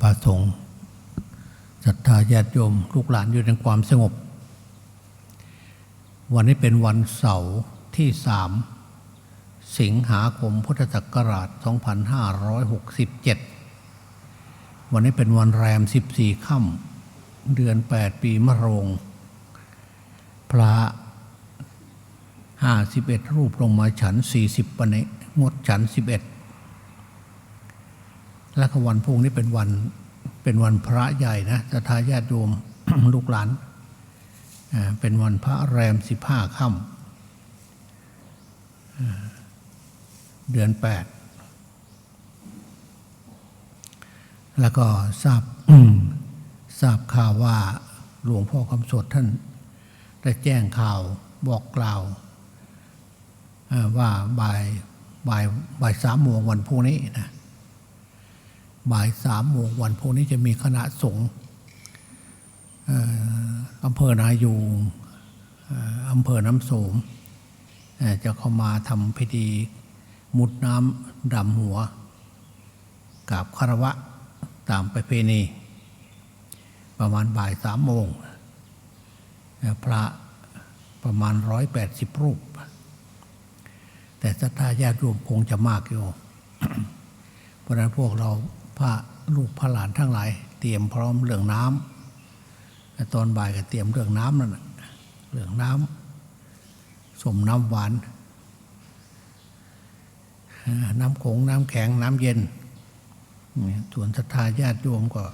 พระสงฆ์ศรัทธาญาติโยมลูกหลานอยู่ในความสงบ วันนี้เป็นวันเสาร์ที่สามสิงหาคมพุทธศักราช 2567 วันนี้เป็นวันแรม 14 ค่ำเดือน 8 ปีมะโรง พระ 51 รูปลงมาฉัน 40ปะเนะงดฉัน 11 แล้วก็วันพุ่งนี้เป็นวันเป็นวันพระใหญ่นะศรัทาญาติโยมลูกหลานอ่าเป็นวันพระแรมสิบห้าค่ำเดือนแปด แล้วก็ทราบทราบข่าวว่าหลวงพ่อคำสดท่านได้แจ้งข่าวบอกกล่าวว่าบ่ายบ่ายบ่ายสามโมงวันพรุ่งนี้นะ บ่ายสามโมงวันพวกนี้จะมีคณะสงฆ์อำเภอนายูงอำเภอน้ำโสมจะเข้ามาทำพิธีมุดน้ำดำหัวกราบคารวะตามประเพณี ประมาณบ่ายสามโมง พระประมาณร้อยแปดสิบรูป แต่ศรัทธาญาติโยมคงจะมากอยู่ เพราะนั้นพวกเรา ระลูกพระหลานทั้งหลาย เตรียมพร้อมเรื่องน้ำแต่ตอนบ่ายก็เตรียมเรื่องน้ำนั่นน่ะเรื่องน้ำสมน้ำหวาน น้ำโขงน้ำแข็งน้ำเย็นส่วนศรัทธาญาติโยมก็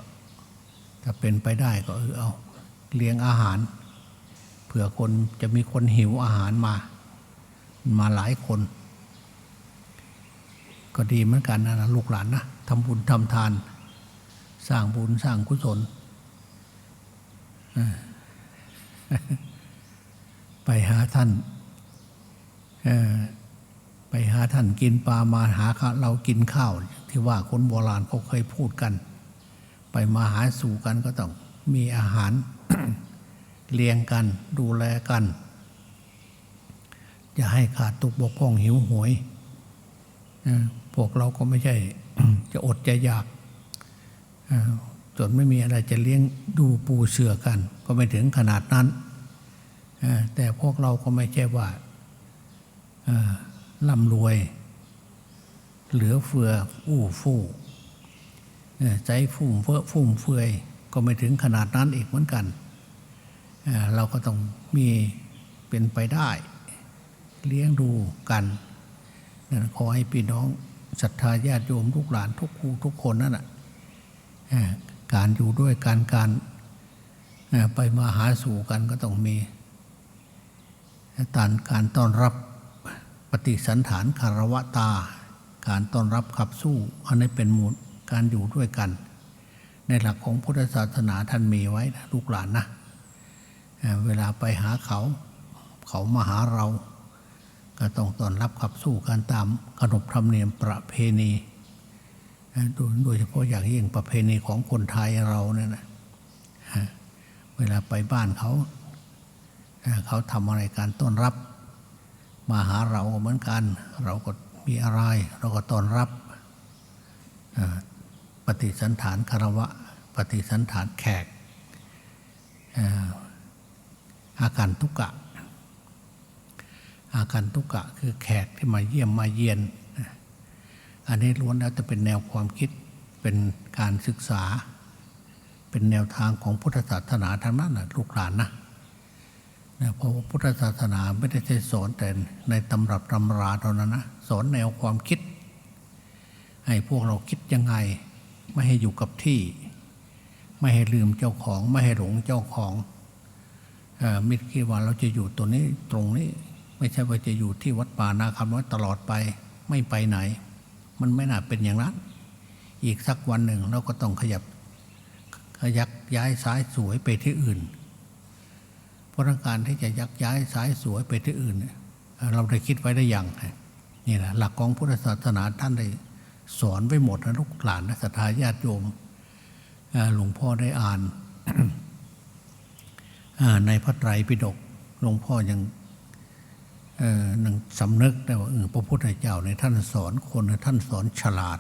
ถ้าเป็นไปได้ก็เออเอาเลี้ยงอาหารเผื่อคนจะมีคนหิวอาหารมา มาหลายคน ก็ดีเหมือนกันนะลูกหลานนะ ทำบุญทำทาน สร้างบุญสร้างกุศล ไปหาท่านไปหาท่านกินปลามาหาเรากินข้าว ที่ว่าคนโบราณเขาเคยพูดกัน ไปมาหาสู่กันก็ต้องมีอาหารเลี้ยงกันดูแลกันอย่าให้ขาดตุกบกพร่องหิวโหวย พวกเราก็ไม่ใช่จะอดจะอยากเอ่อจนไม่มีอะไรจะเลี้ยงดูปูเสือกัน ก็ไม่ถึงขนาดนั้นเอ่อแต่พวกเราก็ไม่ใช่ว่าเอ่อร่ำรวย เหลือเฟืออู้ฟู่เอ่อใจฟุ่มเฟือฟุ่มเฟือย ก็ไม่ถึงขนาดนั้นอีกเหมือนกันเอ่อเราก็ต้องมีเป็นไปได้ เลี้ยงดูกันนั่น ขอให้พี่น้องศรัทธาญาติโยมลูกหลานทุกคู่ทุกคนนั่นแหะการอยู่ด้วยการการไปมาหาสู่กันก็ต้องมีการการต้อนรับปฏิสันฐานคารวะตา การต้อนรับขับสู้ อันนี้เป็นมูลการอยู่ด้วยกัน ในหลักของพุทธศาสนาท่านมีไว้นะลูกหลานนะเวลาไปหาเขา เขามาหาเรา ก็ต้องต้อนรับขับสู้กันตามขนบธรรมเนียมประเพณีโดยเฉพาะอย่างยิ่งประเพณีของคนไทยเราเนี่ยนะเวลาไปบ้านเขาเขาทำอะไรการต้อนรับ มาหาเราก็เหมือนกัน เราก็มีอะไร เราก็ต้อนรับปฏิสันฐานคารวะ ปฏิสันฐานแขกเอ่ออาการทุกกะ อาการทุกกะคือแขกที่มาเยี่ยมมาเยียน อันนี้ล้วนแล้วจะเป็นแนวความคิดเป็นการศึกษา เป็นแนวทางของพุทธศาสนาทั้งนั้นนะลูกหลานนะนะเพราะว่าพุทธศาสนาไม่ได้ใช้สอนแต่ในตำรับตำราเท่านั้นนะสอนแนวความคิด ให้พวกเราคิดยังไง ไม่ให้อยู่กับที่ ไม่ให้ลืมเจ้าของ ไม่ให้หลงเจ้าของอมิตรคิดว่าเราจะอยู่ตัวนี้ตรงนี้ ไม่ใช่ว่าจะอยู่ที่วัดป่านาคำน้อยตลอดไป ไม่ไปไหน มันไม่น่าเป็นอย่างนั้น อีกสักวันหนึ่งเราก็ต้องขยับ ขยักย้ายซ้ายสวยไปที่อื่น เพราะการที่จะยักย้ายซ้ายสวยไปที่อื่น เราได้คิดไว้ได้อยังนี่แหละหลักของพุทธศาสนาท่านได้สอนไว้หมดนะลูกหลานนะศรัทธาญาติโยมหลวงพ่อได้อ่านในพระไตรปิฎกหลวงพ่อยัง หนังสำนึกได้ว่าเออพระพุทธเจ้าในท่านสอนคนท่านสอนฉลาด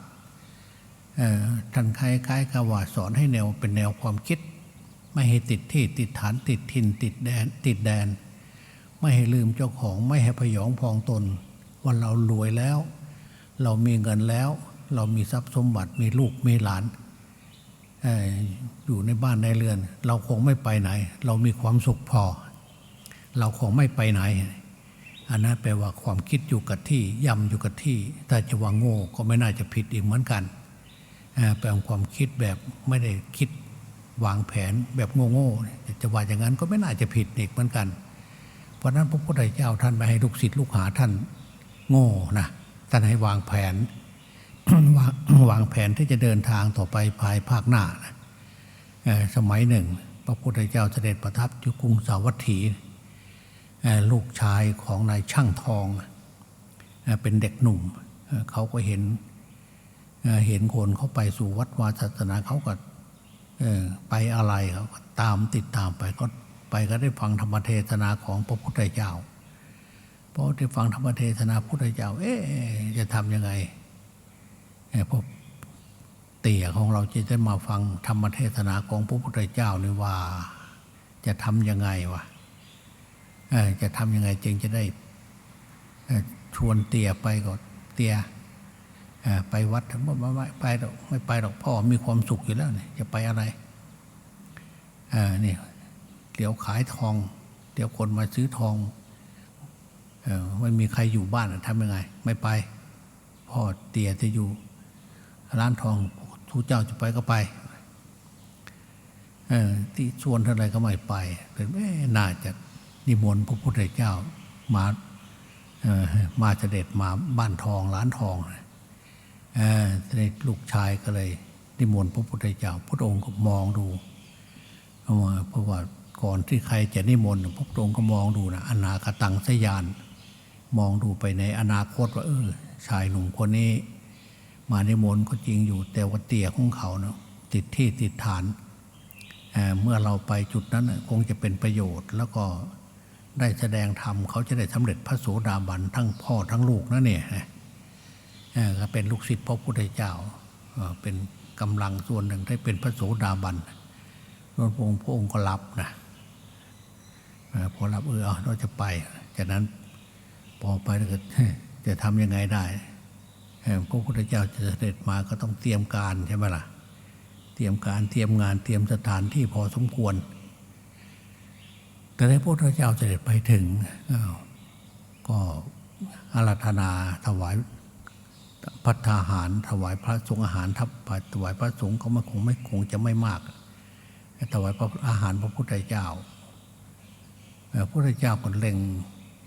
ท่านคล้ายๆกับว่าสอนให้แนวเป็นแนวความคิด ไม่ให้ติดที่ติดฐานติดถิ่นติดแดนติดแดน ไม่ให้ลืมเจ้าของไม่ให้พยองพองตนว่าเรารวยแล้ว เรามีเงินแล้ว เรามีทรัพย์สมบัติมีลูกมีหลานอยู่ในบ้านในเรือน เราคงไม่ไปไหน เรามีความสุขพอ เราคงไม่ไปไหน อันนั้นแปลว่าความคิดอยู่กับที่ย่ำอยู่กับที่ถ้าจะว่าโง่ก็ไม่น่าจะผิดอีกเหมือนกันแปลว่าความคิดแบบไม่ได้คิดวางแผนแบบโง่ๆจะว่าอย่างนั้นก็ไม่น่าจะผิดอีกเหมือนกัน เพราะนั้นพระพุทธเจ้าท่านไม่ให้ลูกศิษย์ลูกหาท่านโง่นะท่านให้วางแผนวางวางแผนที่จะเดินทางต่อไปภายภาคหน้านะสมัยหนึ่ง พระพุทธเจ้าเสด็จประทับอยู่กรุงสาวัตถี ลูกชายของนายช่างทอง เป็นเด็กหนุ่ม เขาก็เห็นเห็นคนเขาไปสู่วัดวาศาสนาเขาก็ไปอะไรเขาก็ตามติดตามไปก็ไปก็ได้ฟังธรรมเทศนาของพระพุทธเจ้าพอได้ฟังธรรมเทศนาพระพุทธเจ้า เอ๊ะจะทำยังไงเอ่อพวกเตี่ยของเราจะได้มาฟังธรรมเทศนาของพระพุทธเจ้านี่ว่า จะทำยังไงวะ จะทำยังไงจึงจะได้ชวนเตียไปก็เตียไปวัดทั้งหมดไม่ไปหรอกไม่ไปหรอกพ่อมีความสุขอยู่แล้วเนี่ยจะไปอะไรเนี่เดี๋ยวขายทอง เดี๋ยวคนมาซื้อทองอไม่มีใครอยู่บ้านทำยังไง ไม่ไป พ่อเตียจะอยู่ ร้านทองทูเจ้าจะไปก็ไปที่ชวนเท่าไรก็ไม่ไปเป็นแม่น่าจะ นิมนต์พระพุทธเจ้ามาเออมาเสด็จมาบ้านทองร้านทองเออในลูกชายก็เลยนิมนต์พระพุทธเจ้า พระองค์ก็มองดูเอามาเพราะว่าก่อนที่ใครจะนิมนต์พระองค์ก็มองดูนะอนาคตังสยาน มองดูไปในอนาคตว่าเออชายหนุ่มคนนี้ มานิมนต์ก็จริงอยู่ แต่ว่าเตี่ยของเขาเนาะติดที่ติดฐานเอ่อเมื่อเราไปจุดนั้นคงจะเป็นประโยชน์แล้วก็ ได้แสดงธรรมเขาจะได้สำเร็จพระโสดาบันทั้งพ่อทั้งลูกนะเนี่ยก็เป็นลูกศิษย์พระพุทธเจ้าเป็นกำลังส่วนหนึ่งได้เป็นพระโสดาบันพระองค์พระองค์ก็รับนะพอรับเออเราจะไป จากนั้นพอไปก็จะทำยังไงได้พระพุทธเจ้าจะเสด็จมาก็ต้องเตรียมการใช่ไหมล่ะ เตรียมการเตรียมงานเตรียมสถานที่พอสมควร แต่ในพระพุทธเจ้าเสด็จไปถึง ก็อาราธนาถวายพัฒหาร ถวายพระสงฆ์อาหารทับถวายพระสงฆ์ก็ไม่คงไม่คงจะไม่มากถวายพระอาหารพระพุทธเจ้าพระพุทธเจ้าก็เล็ง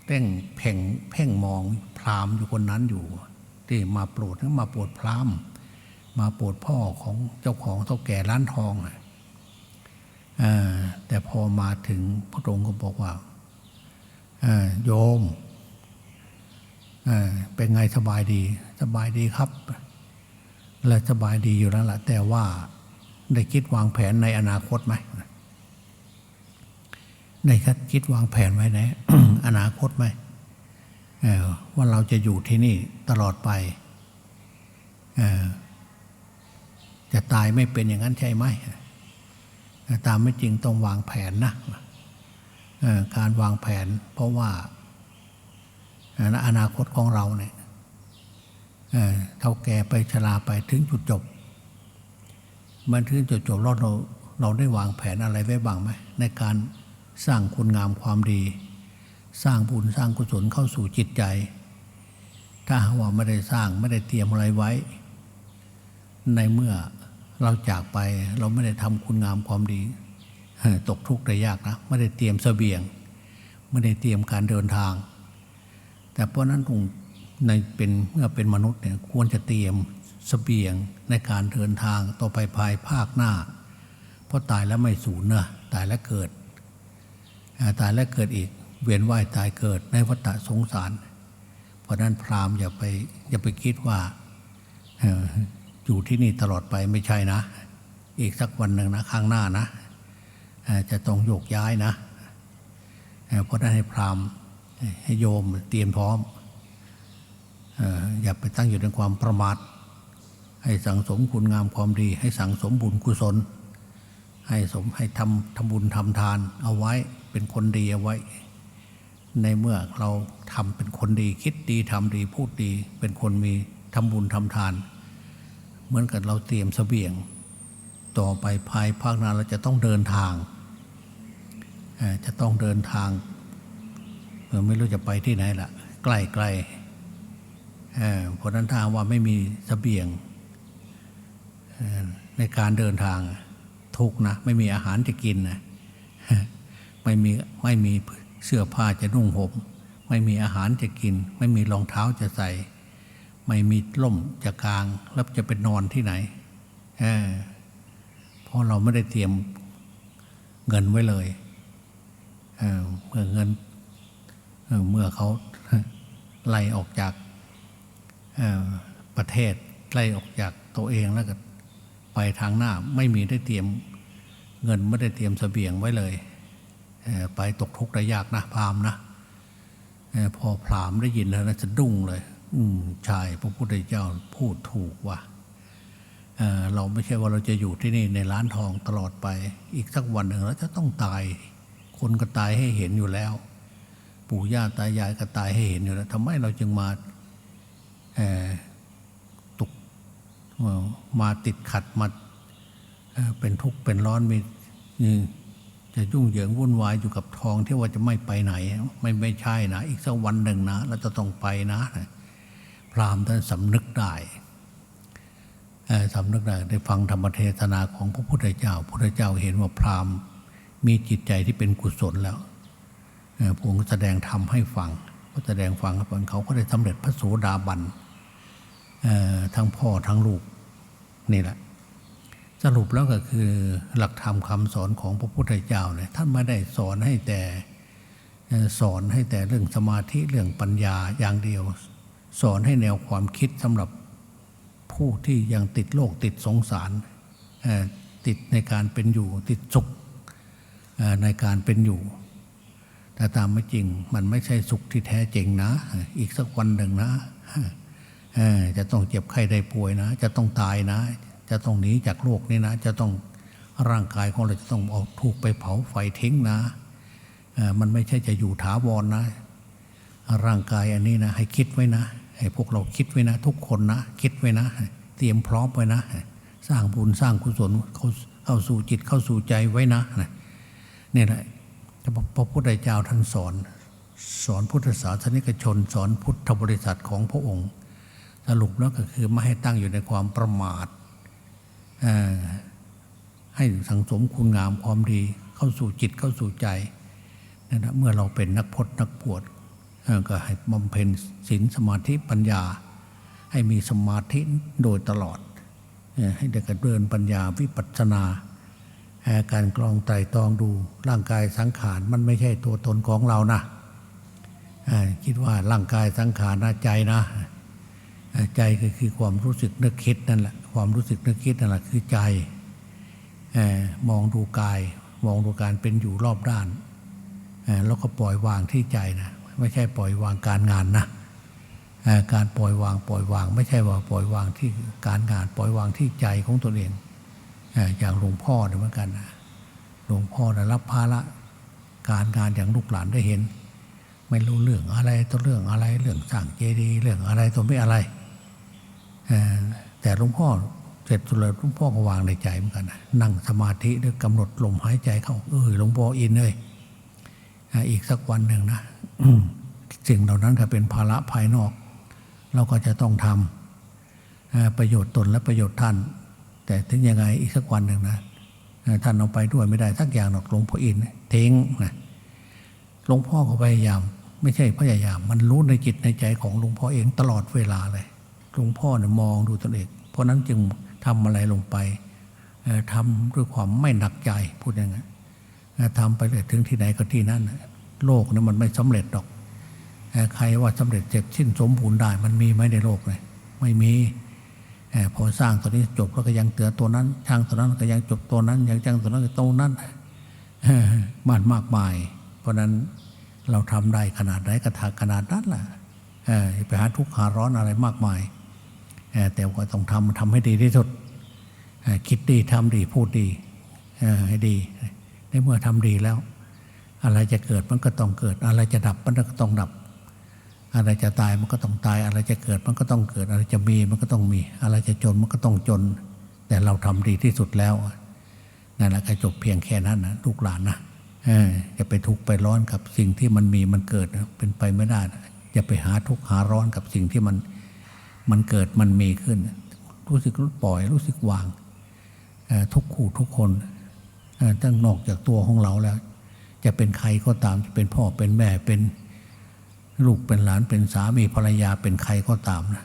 เร่งเพ่งเพ่งมองพราหมณ์อยู่คนนั้นอยู่ ที่มาโปรดมาโปรดพราหมณ์ มาโปรดพ่อของเจ้าของเท่าแก่ร้านทองอะเอ่อ แต่พอมาถึงพระองค์ก็บอกว่าโยมเป็นไงสบายดี สบายดีครับ และสบายดีอยู่แล้วล่ะแต่ว่าได้คิดวางแผนในอนาคตไหมได้คิดวางแผนไว้ในอนาคตไหมว่าเราจะอยู่ที่นี่ตลอดไปจะตายไม่เป็นอย่างนั้นใช่ไหม ตามไม่จริงต้องวางแผนนะการวางแผนเพราะว่าอนาคตของเราเนี่ยเท่าแก่ไปชราไปถึงจุดจบ มันถึงจุดจบเราเราเราได้วางแผนอะไรไว้บ้างไหมในการสร้างคุณงามความดี สร้างบุญสร้างกุศลเข้าสู่จิตใจ ถ้าหากว่าไม่ได้สร้างไม่ได้เตรียมอะไรไว้ ในเมื่อ เราจากไปเราไม่ได้ทำคุณงามความดี ตกทุกข์ได้ยากนะไม่ได้เตรียมเสบียง ไม่ได้เตรียมการเดินทาง แต่เพราะนั้นตรงในเป็นเมื่อเป็นมนุษย์เนี่ยควรจะเตรียมเสบียงในการเดินทางต่อไปภายภาคหน้า เพราะตายแล้วไม่สูญนะตายแล้วเกิด ตายแล้วเกิดอีก เวียนว่ายตายเกิดในวัฏสงสาร เพราะนั้นพราหมณ์อย่าไปอย่าไปคิดว่า อยู่ที่นี่ตลอดไปไม่ใช่นะ อีกสักวันหนึ่งนะข้างหน้านะ จะต้องโยกย้ายนะเอ่อเพราะนั้นให้พราหมณ์ให้โยมเตรียมพร้อมเอ่ออย่าไปตั้งอยู่ในความประมาท ให้สังสมคุณงามความดี ให้สังสมบุญกุศล ให้สมให้ทำทำบุญทำทานเอาไว้เป็นคนดีเอาไว้ ในเมื่อเราทำเป็นคนดีคิดดีทำดีพูดดี เป็นคนมีทำบุญทำทาน เหมือนกับเราเตรียมเสบียง ต่อไปภายภาคหน้าเราจะต้องเดินทาง จะต้องเดินทางเออไม่รู้จะไปที่ไหนละใกล้ไกลๆเพราะนั้นถ้าว่าไม่มีเสบียงในการเดินทางทุกนะไม่มีอาหารจะกินนะไม่มีไม่มีเสื้อผ้าจะนุ่งห่มไม่มีอาหารจะกิน ไม่มีรองเท้าจะใส่ ไม่มีร่มจะกลางแล้วจะไปนอนที่ไหนเออเพราะเราไม่ได้เตรียมเงินไว้เลยเออเมื่อเงินเเมื่อเขาไล่ออกจากประเทศไล่ออกจากตัวเองแล้วก็ไปทางหน้าไม่มีได้เตรียมเงินไม่ได้เตรียมเสบียงไว้เลยเไปตกทุกข์ได้ยากนะพรามนะอพอพรามได้ยินแล้วนะจะดุ้งเลย ใช่พระพุทธเจ้าพูดถูกว่ะเเราไม่ใช่ว่าเราจะอยู่ที่นี่ในร้านทองตลอดไป อีกสักวันหนึ่งเราจะต้องตาย คนก็ตายให้เห็นอยู่แล้ว ปู่ย่าตายายก็ตายให้เห็นอยู่แล้วทำไมเราจึงมาตกมาติดขัดมาเป็นทุกข์เป็นร้อนมีจะยุ่งเหยิงวุ่นวายอยู่กับทองที่ว่าจะไม่ไปไหน ไม่ไม่ใช่นะ อีกสักวันหนึ่งนะเราจะต้องไปนะ พราหมณ์ท่านสำนึกได้สำนึกได้ได้ฟังธรรมเทศนาของพระพุทธเจ้า พระพุทธเจ้าเห็นว่าพราหมณ์มีจิตใจที่เป็นกุศลแล้วเอ่อพระองค์แสดงธรรมให้ฟังพอแสดงฟังให้ฟังเขาก็ได้สำเร็จพระโสดาบันทั้งพ่อทั้งลูกนี่แหละ สรุปแล้วก็คือหลักธรรมคำสอนของพระพุทธเจ้าเนี่ยท่านไม่ได้สอนให้แต่สอนให้แต่เรื่องสมาธิเรื่องปัญญาอย่างเดียว สอนให้แนวความคิดสำหรับผู้ที่ยังติดโลกติดสงสารติดในการเป็นอยู่ติดสุขในการเป็นอยู่ แต่ตามไม่จริงมันไม่ใช่สุขที่แท้จริงนะ อีกสักวันหนึ่งนะจะต้องเจ็บไข้ได้ป่วยนะ จะต้องตายนะ จะต้องหนีจากโลกนี้นะ จะต้องร่างกายของเราจะต้องเอาถูกไปเผาไฟทิ้งนะมันไม่ใช่จะอยู่ถาวรนะร่างกายอันนี้นะ ให้คิดไว้นะ ให้พวกเราคิดไว้นะ ทุกคนนะ คิดไว้นะ เตรียมพร้อมไว้นะ สร้างบุญสร้างกุศลเข้าเข้าสู่จิตเข้าสู่ใจไว้นะนี่แหละพระพุทธเจ้าท่านสอน สอนพุทธศาสนิกชน สอนพุทธบริษัทของพระองค์ สรุปแล้วก็คือไม่ให้ตั้งอยู่ในความประมาทให้สังสมคุณงามความดี เข้าสู่จิตเข้าสู่ใจนั่นะเมื่อเราเป็นนักพจนักบวช ก็ให้บำเพ็ญศีลสมาธิปัญญา ให้มีสมาธิโดยตลอด ให้ได้กเดินปัญญาวิปัสสนา การกรองไตรตองดูร่างกายสังขารมันไม่ใช่ตัวตนของเรานะคิดว่าร่างกายสังขารนะใจนะ ใจก็คือความรู้สึกนึกคิดนั่นแหละความรู้สึกนึกคิดนั่นแหละคือใจมองดูกาย มองดูการเป็นอยู่รอบด้าน แล้วก็ปล่อยวางที่ใจนะ ไม่ใช่ปล่อยวางการงานนะการปล่อยวางปล่อยวาง ไม่ใช่ว่าปล่อยวางที่การงานปล่อยวางที่ใจของตนเองอย่างหลวงพ่อเดียเหมือนกันนะหลวงพ่อนะรับภาระการงานอย่างลูกหลานได้เห็น ไม่รู้เรื่องอะไรตัวเรื่องอะไรเรื่องสร้างเจดีย์เรื่องอะไรตัวไม่อะไรแต่หลวงพ่อเสร็จสุดเลยหลวงพ่อก็วางในใจเหมือนกันนะนั่งสมาธิด้วยกำหนดลมหายใจเข้าเออหลวงพ่ออินเลย อีกสักวันหนึ่งนะสิ่งเหล่านั้นก็เป็นภาระภายนอก เราก็จะต้องทำประโยชน์ตนและประโยชน์ท่าน แต่ถึงยังไงอีกสักวันหนึ่งนะท่านเอาไปด้วยไม่ได้สักอย่างหรอกหลวงพ่ออินทิ้งนะหลวงพ่อก็พยายาม ไม่ใช่พยายาม มันรู้ในจิตในใจของหลวงพ่อเองตลอดเวลาเลยหลวงพ่อเนี่ยมองดูตนเอง เพราะนั้นจึงทำอะไรลงไปทำด้วยความไม่หนักใจพูดอย่างนั้น ทำไปเลยถึงที่ไหนก็ที่นั่นโลกนั้นมันไม่สำเร็จหรอกใครว่าสำเร็จเสร็จสิ้นสมบูรณ์ได้ มันมีไหมในโลกเลยไม่มีพอสร้างตัวนี้จบแล้วก็ยังเตือตัวนั้นช่างตัวนั้นก็ยังจบตัวนั้น ยังจ้างตัวนั้นก็ตัวนั้นมันมากมาย เพราะนั้นเราทำได้ขนาดไหนก็ทาขนาดนั้นแหละเอ่ออย่าไปหาทุกข์หาร้อนอะไรมากมายแต่ว่าต้องทำทำให้ดีที่สุดคิดดีทำดีพูดดีให้ดี ในเมื่อทำดีแล้ว อะไรจะเกิดมันก็ต้องเกิด อะไรจะดับมันก็ต้องดับ อะไรจะตายมันก็ต้องตาย อะไรจะเกิดมันก็ต้องเกิด อะไรจะมีมันก็ต้องมี อะไรจะจนมันก็ต้องจน แต่เราทำดีที่สุดแล้วนั่นแหละก็จบเพียงแค่นั้นนะลูกหลานนะออจะไปทุกข์ไปร้อนกับสิ่งที่มันมีมันเกิดเป็นไปไม่ได้อย่าไปหาทุกข์หาร้อนกับสิ่งที่มันมันเกิดมันมีขึ้น รู้สึกปล่อยรู้สึกวางทุกคู่ทุกคน ตั้งนอกจากตัวของเราแล้ว จะเป็นใครก็ตามจะเป็นพ่อเป็นแม่เป็นลูกเป็นหลานเป็นสามีภรรยาเป็นใครก็ตามนะ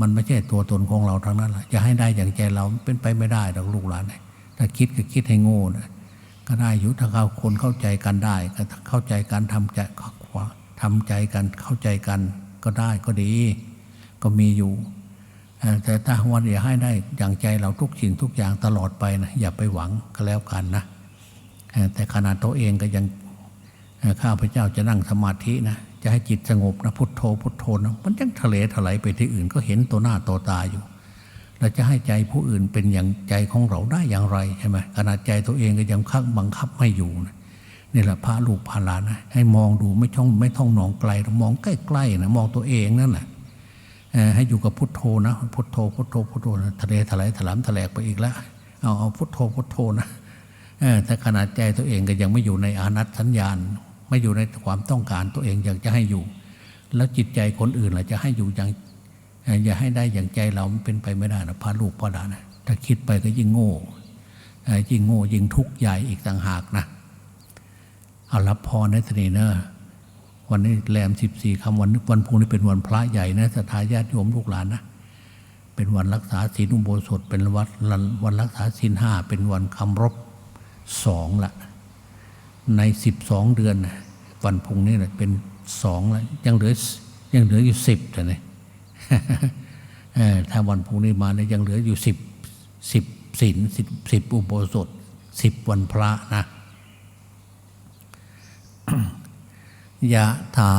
มันไม่ใช่ตัวตนของเราทั้งนั้นแหละจะให้ได้อย่างใจเราเป็นไปไม่ได้ดอกลูกหลานนะถ้าคิดก็คิดให้โง่นะก็ได้อยู่ถ้าเขาคนเข้าใจกันได้ ก็เข้าใจกันทำใจทำใจกันเข้าใจกันก็ได้ก็ดี ก็มีอยู่ แต่ถ้าวันอยากให้ได้อย่างใจเราทุกสิ่งทุกอย่างตลอดไปนะอย่าไปหวังก็แล้วกันนะ แต่ขนาดตัวเองก็ยังข้าพเจ้าจะนั่งสมาธินะจะให้จิตสงบนะพุทโธพุทโธนะมันยังทะเลถลายไปที่อื่นก็เห็นตัวหน้าตัวตาอยู่เราจะให้ใจผู้อื่นเป็นอย่างใจของเราได้อย่างไรใช่ไหมขนาดใจตัวเองก็ยังคับบังคับไม่อยู่นะนี่แหละพระลูกพระหลานนะให้มองดูไม่ช่องไม่ท่องหนองไกลมองใกล้ๆนะมองตัวเองนั่นแหละให้อยู่กับพุทโธนะพุทโธพุทโธพุทโธนะทะเลถลายถลำถลกไปอีกแล้วเอาเอาพุทโธพุทโธนะ เออแต่ขนาดใจตัวเองก็ยังไม่อยู่ในอานัตสัญญาณ ไม่อยู่ในความต้องการตัวเองอยากจะให้อยู่ แล้วจิตใจคนอื่นล่ะจะให้อยู่อย่างอย่าให้ได้อย่างใจเราเป็นไปไม่ได้นะพาลูกพาหลานนะถ้าคิดไปก็ยิ่งโง่ยิ่งโง่ยิ่งทุกข์ใหญ่อีกต่างหากนะเอารับพรในทนีเนอะวันนี้แรมสิบสี่คำวันวันพุ่งนี้เป็นวันพระใหญ่นะสถาญาติโยมลูกหลานนะเป็นวันรักษาศีลอุโบสถเป็นวันวันรักษาศีลห้าเป็นวันคำรบ สองละในสิบสองเดือนนะวันพุ่งนี้นะเป็นสองละยังเหลือยังเหลืออยู่สิบแต่เนี่ยถ้าวันพุ่งนี้มาเนี่ยยังเหลืออยู่สิบสิบศีลสิบสิบอุโบสถสิบวันพระนะยะถา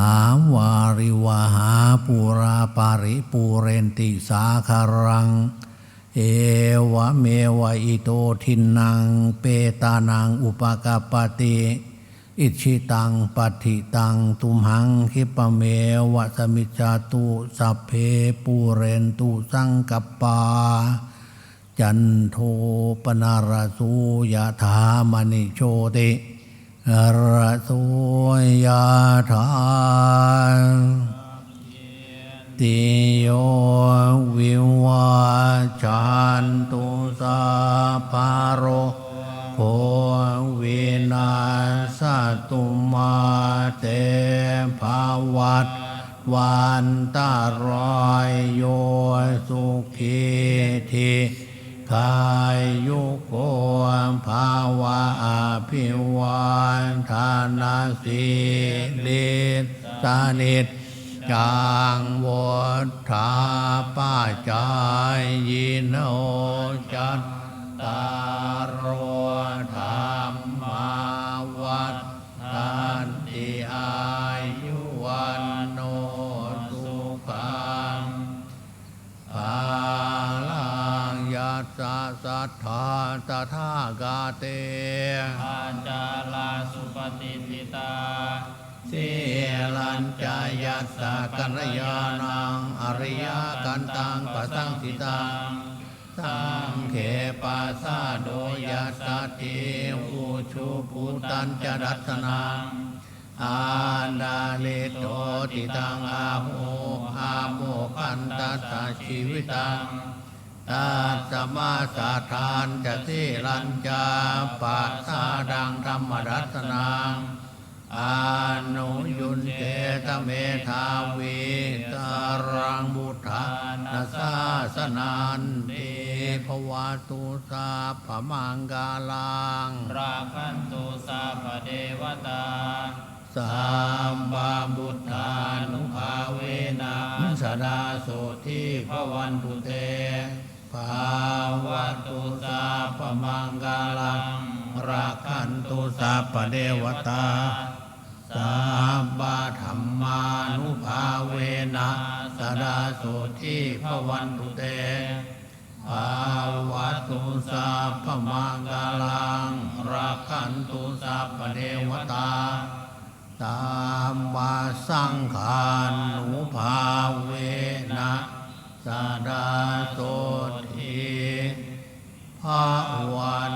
วาริวหาปูราปาริปูเรนติสาคารัง เอวะเมวะอิโตทินังเปตานังอุปกาปติอิชิตังปฏิตังตุมหังคิปะเมวะสมิจาตุสัพเพปูเรนตุสังกปปาจันโทปนาราสูยะถามณิโชติระโสยะถา ติโยวิวาจันตุสาปาโรโควินาสตุมาเตภาวัตวันตารายโยสุขีทีกายยุโกภาวะอภิวันทานาสีลิสานิจ จางวัฏฐาป้าจายยิโนจัตตารโอธรร ยัสสะกัลยาณังอริยกันตังปะสังสิตังสังเขปัสสะโดยัสสะติอุชุปุตัญจรัตนังอาดาลิโตติตังอาโหอาโมคันตัสชีวิตังตัสมาสาทานจะสิรัญจาปัสสาดังธรรมรัตนัง อานุยุนเตตเมธาวีตารังบุทธานาสาสนันติภวาตุสาพมังกาลัง ราคันตุสาพเดวตาสัมบาบุทธานุภาเวนะสดาโสทิภวันตุเตภาวะตุสาพมังกาลัง ราคันตุสาปเดวตา สัมบาธรรมานุภาเวนะสดาโสทิภวันตุเตภาวะตุสัพพมังกาลังรักขันตุสัพพเทวตาตามบาสังขานุภาเวนะสดาโสทิภาวัน